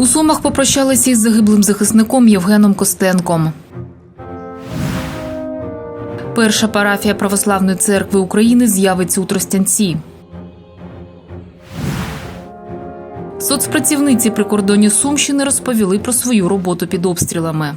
У Сумах попрощалися із загиблим захисником Євгеном Костенком. Перша парафія Православної церкви України з'явиться у Тростянці. Соцпрацівниці прикордонні Сумщини розповіли про свою роботу під обстрілами.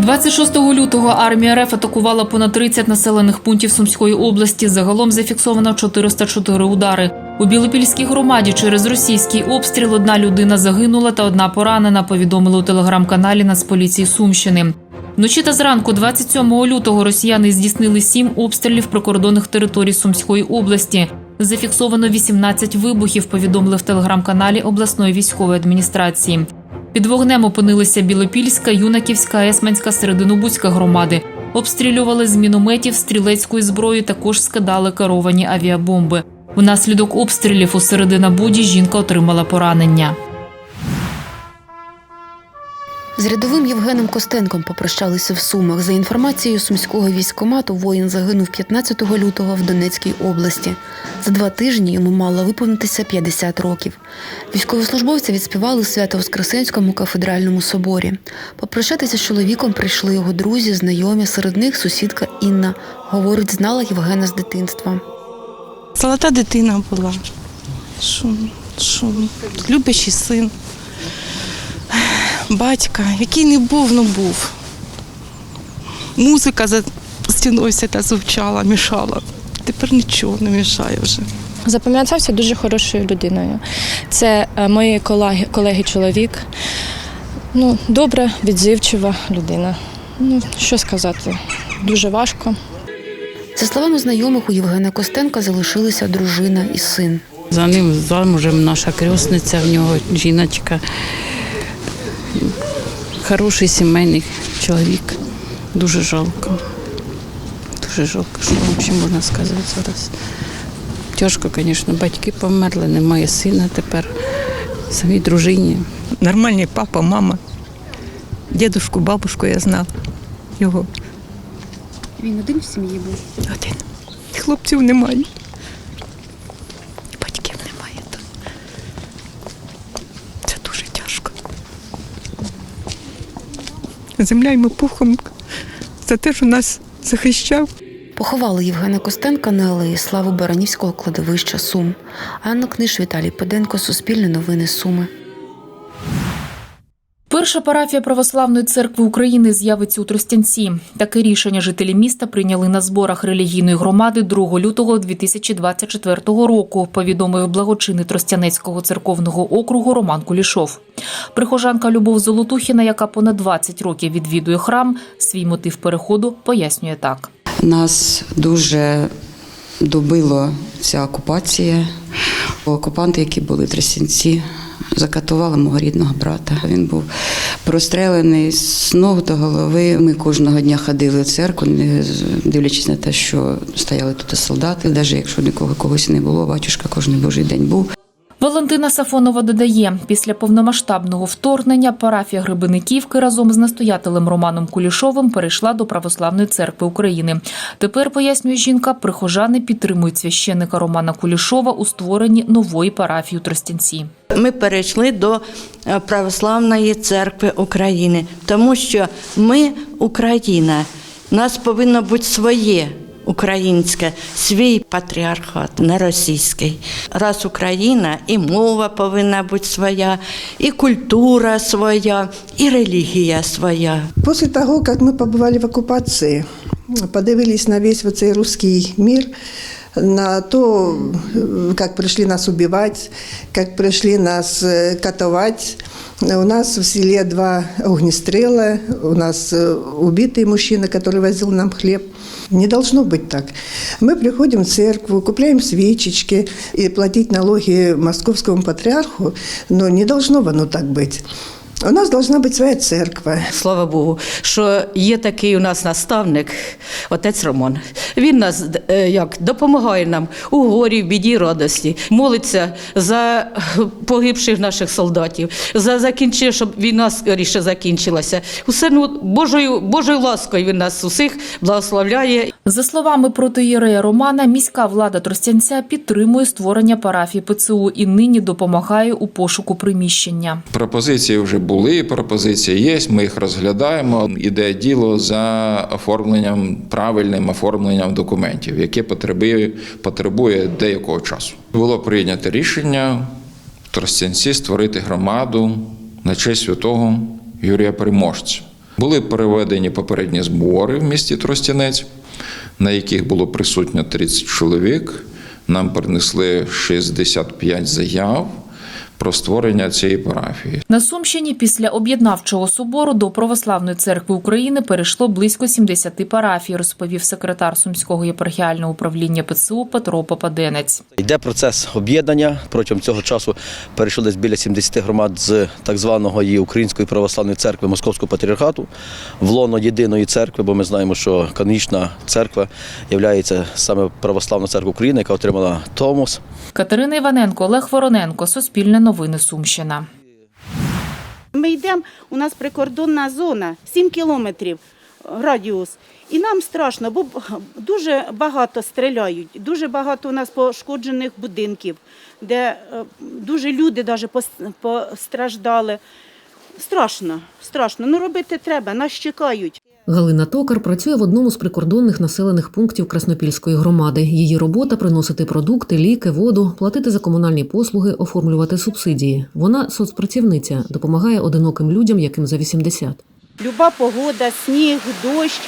26 лютого армія РФ атакувала понад 30 населених пунктів Сумської області. Загалом зафіксовано 404 удари. У Білопільській громаді через російський обстріл одна людина загинула та одна поранена. Повідомили у телеграм-каналі Нацполіції Сумщини. Вночі та зранку, 27 лютого, росіяни здійснили сім обстрілів прикордонних територій Сумської області. Зафіксовано 18 вибухів. Повідомили в телеграм-каналі обласної військової адміністрації. Під вогнем опинилися Білопільська, Юнаківська, Есманська, Серединобузька громади. Обстрілювали з мінометів, стрілецької зброї, також скидали керовані авіабомби. Внаслідок обстрілів у середина буді жінка отримала поранення. З рядовим Євгеном Костенком попрощалися в Сумах. За інформацією сумського військкомату, воїн загинув 15 лютого в Донецькій області. За два тижні йому мало виповнитися 50 років. Військовослужбовця відспівали у Свято-Воскресенському кафедральному соборі. Попрощатися з чоловіком прийшли його друзі, знайомі, серед них сусідка Інна. Говорить, знала Євгена з дитинства. Золота дитина була. Що, що, любящий син, батька, який не був, ну був. Музика за стіною та звучала, мішала. Тепер нічого не мішає вже. Запам'ятався дуже хорошою людиною. Це е, мої колеги, колеги чоловік. Ну, добра, відзивчива людина. Ну, що сказати, дуже важко. За словами знайомих, у Євгена Костенка залишилися дружина і син. За ним замужем наша крісниця, в нього жіночка. Хороший сімейний чоловік. Дуже жалко. Дуже жалко, що ще можна сказати зараз. Тяжко, звісно, батьки померли, немає сина тепер, самій дружині. Нормальний папа, мама. Дідушку, бабушку я знала його. Він один в сім'ї був. Один. Хлопців немає. І Батьків немає. тут. Це дуже тяжко. Земля йому пухом за те, що нас захищав. Поховали Євгена Костенка на алеї Слави Баранівського кладовища Сум. Анна Книж, Віталій Педенко, Суспільне новини Суми. Перша парафія Православної церкви України з'явиться у Тростянці. Таке рішення жителі міста прийняли на зборах релігійної громади 2 лютого 2024 року. Повідомив благочинний Тростянецького церковного округу Роман Кулішов. Прихожанка Любов Золотухіна, яка понад 20 років відвідує храм, свій мотив переходу пояснює так. Нас дуже добило ця окупація. Окупанти, які були в Тростянці, закатували мого рідного брата. Він був прострелений з ног до голови. Ми кожного дня ходили в церкву, не дивлячись на те, що стояли тут солдати. Навіть якщо нікого когось не було, батюшка кожен божий день був. Валентина Сафонова додає, після повномасштабного вторгнення парафія Гребениківки разом з настоятелем Романом Кулішовим перейшла до Православної церкви України. Тепер, пояснює жінка, прихожани підтримують священника Романа Кулішова у створенні нової парафії у Тростянці. Ми перейшли до е, Православної церкви України, тому що ми Україна, нас повинно бути своє українське, свій патріархат, не російський. Раз Україна, і мова повинна бути своя, і культура своя, і релігія своя. Після того, як ми побували в окупації, подивились на весь оцей цей русский мир, на то, э, как пришли нас убивать, как пришли нас э, катовать. У нас в селе два огнестрела, у нас э, убитый мужчина, который возил нам хлеб. Не должно быть так. Мы приходим в церковь, купляем свечечки и платить налоги московскому патриарху, но не должно оно так быть. У нас должна быть своя церковь. Слава Богу, що є такий у нас наставник, отець Роман. Він нас е, як допомагає нам у горі, в біді, радості, молиться за погибших наших солдатів, за закінчив, щоб війна скоріше закінчилася. Усе ну Божою Божою ласкою він нас усіх благословляє. За словами протиєрея Романа, міська влада Тростянця підтримує створення парафії ПЦУ і нині допомагає у пошуку приміщення. Пропозиції вже були, пропозиції є. Ми їх розглядаємо. Іде діло за оформленням, правильним оформленням документів, яке потребує, потребує деякого часу. Було прийнято рішення в Тростянці створити громаду на честь святого Юрія Переможця. Були переведені попередні збори в місті Тростянець, на яких було присутньо 30 чоловік. Нам принесли 65 заяв про створення цієї парафії. На Сумщині після об'єднавчого собору до Православної церкви України перейшло близько 70 парафій, розповів секретар Сумського єпархіального управління ПЦУ Петро Попаденець. Йде процес об'єднання. Протягом цього часу перейшло десь біля 70 громад з так званого її Української православної церкви Московського патріархату в лоно єдиної церкви, бо ми знаємо, що канонічна церква є саме православна церква України, яка отримала Томос. Катерина Іваненко, Олег Вороненко, Суспільне новини Сумщина. Ми йдемо, у нас прикордонна зона, 7 кілометрів радіус. І нам страшно, бо дуже багато стріляють, дуже багато у нас пошкоджених будинків, де е, дуже люди навіть постраждали. Страшно, страшно. Ну робити треба, нас чекають. Галина Токар працює в одному з прикордонних населених пунктів Краснопільської громади. Її робота приносити продукти, ліки, воду, платити за комунальні послуги, оформлювати субсидії. Вона соцпрацівниця, допомагає одиноким людям, яким за 80. Люба погода, сніг, дощ,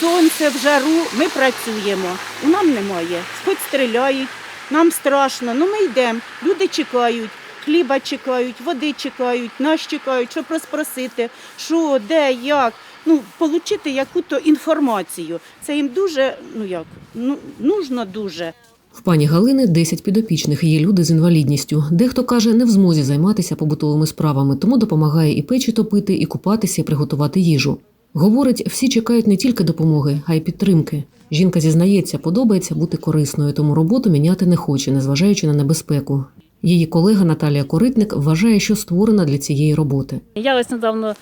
сонце в жару. Ми працюємо. У нам немає. Хоч стріляють, нам страшно. Ну ми йдемо. Люди чекають. Хліба чекають, води чекають, нас чекають, щоб розпросити, що, де, як. Ну, отримати яку-то інформацію. Це їм дуже, ну як, ну, нужно дуже. В пані Галини 10 підопічних є люди з інвалідністю. Дехто каже, не в змозі займатися побутовими справами, тому допомагає і печі топити, і купатися, і приготувати їжу. Говорить, всі чекають не тільки допомоги, а й підтримки. Жінка зізнається, подобається бути корисною, тому роботу міняти не хоче, незважаючи на небезпеку. Її колега Наталія Коритник вважає, що створена для цієї роботи. Я ось недавно,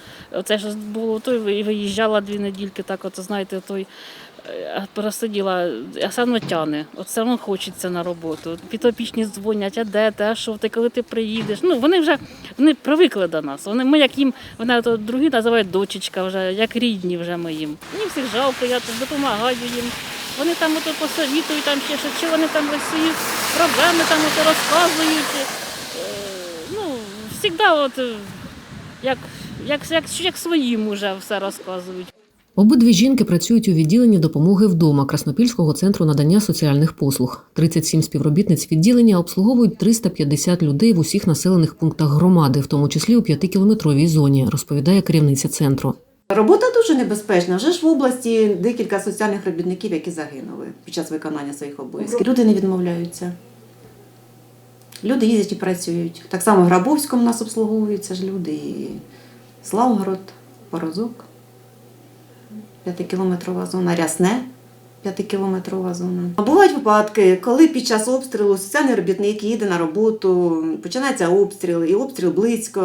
це ж було той, виїжджала дві недільки, так от знаєте, той е, просиділа, а одно тяне, от все одно хочеться на роботу. Підопічні дзвонять, а де ти, а що ти, коли ти приїдеш. Ну вони вже вони привикли до нас. Вони ми як їм, вони то другі називають дочечка, вже як рідні вже ми їм. Мені всіх жалко, я тут допомагаю їм. Вони там ото посовітують, там ще що, чи вони там свої проблеми там ото розказують. Е, Ну, завжди от е, як, як, як, як своїм уже все розказують. Обидві жінки працюють у відділенні допомоги вдома Краснопільського центру надання соціальних послуг. 37 співробітниць відділення обслуговують 350 людей в усіх населених пунктах громади, в тому числі у п'ятикілометровій зоні, розповідає керівниця центру. Робота дуже небезпечна. Вже ж в області декілька соціальних робітників, які загинули під час виконання своїх обов'язків. Люди не відмовляються. Люди їздять і працюють. Так само в Грабовському нас обслуговуються ж люди. І Славгород, Порозок, п'ятикілометрова зона, Рясне, п'ятикілометрова зона. Бувають випадки, коли під час обстрілу соціальний робітник їде на роботу, починається обстріл, і обстріл близько,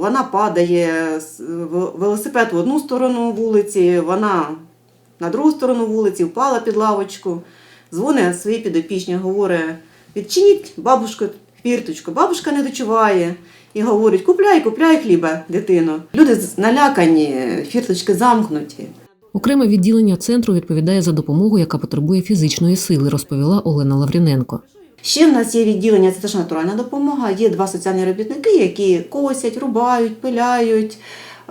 вона падає, велосипед в одну сторону вулиці, вона на другу сторону вулиці, впала під лавочку, дзвонить своїй підопічні, говорить, відчиніть бабушку фірточку. Бабушка не дочуває. І говорить, купляй, купляй хліба, дитино. Люди налякані, фірточки замкнуті. Окреме відділення центру відповідає за допомогу, яка потребує фізичної сили, розповіла Олена Лавріненко. Ще в нас є відділення, це теж натуральна допомога. Є два соціальні робітники, які косять, рубають, пиляють,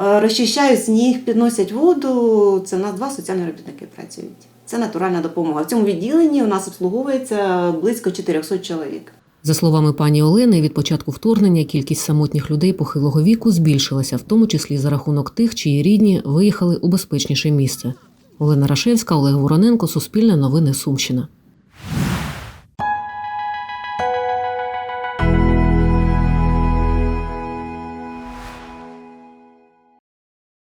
е, розчищають сніг, підносять воду. Це в нас два соціальні робітники працюють. Це натуральна допомога. В цьому відділенні у нас обслуговується близько 400 чоловік. За словами пані Олени, від початку вторгнення кількість самотніх людей похилого віку збільшилася, в тому числі за рахунок тих, чиї рідні виїхали у безпечніше місце. Олена Рашевська, Олег Вороненко, Суспільне новини Сумщина.